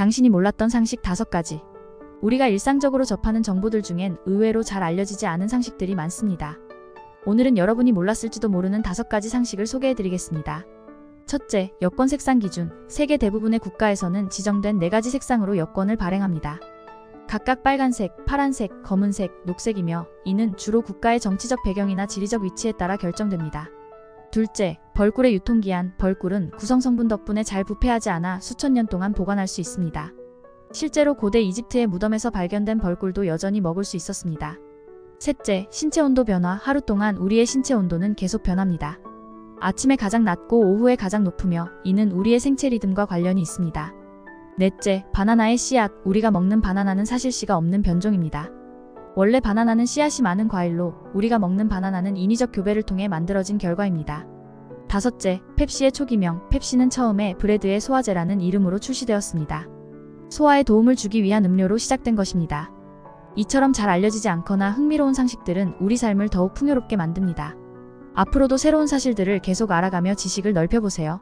당신이 몰랐던 상식 다섯 가지. 우리가 일상적으로 접하는 정보들 중엔 의외로 잘 알려지지 않은 상식들이 많습니다. 오늘은 여러분이 몰랐을지도 모르는 다섯 가지 상식을 소개해 드리겠습니다. 첫째, 여권 색상 기준. 세계 대부분의 국가에서는 지정된 네 가지 색상으로 여권을 발행합니다. 각각 빨간색, 파란색, 검은색, 녹색이며 이는 주로 국가의 정치적 배경이나 지리적 위치에 따라 결정됩니다. 둘째, 벌꿀의 유통기한. 벌꿀은 구성 성분 덕분에 잘 부패하지 않아 수천 년 동안 보관할 수 있습니다. 실제로 고대 이집트의 무덤에서 발견된 벌꿀도 여전히 먹을 수 있었습니다. 셋째, 신체 온도 변화. 하루 동안 우리의 신체 온도는 계속 변합니다. 아침에 가장 낮고 오후에 가장 높으며 이는 우리의 생체 리듬과 관련이 있습니다. 넷째, 바나나의 씨앗. 우리가 먹는 바나나는 사실 씨가 없는 변종입니다. 원래 바나나는 씨앗이 많은 과일로 우리가 먹는 바나나는 인위적 교배를 통해 만들어진 결과입니다. 다섯째, 펩시의 초기명. 펩시는 처음에 브레드의 소화제라는 이름으로 출시되었습니다. 소화에 도움을 주기 위한 음료로 시작된 것입니다. 이처럼 잘 알려지지 않거나 흥미로운 상식들은 우리 삶을 더욱 풍요롭게 만듭니다. 앞으로도 새로운 사실들을 계속 알아가며 지식을 넓혀보세요.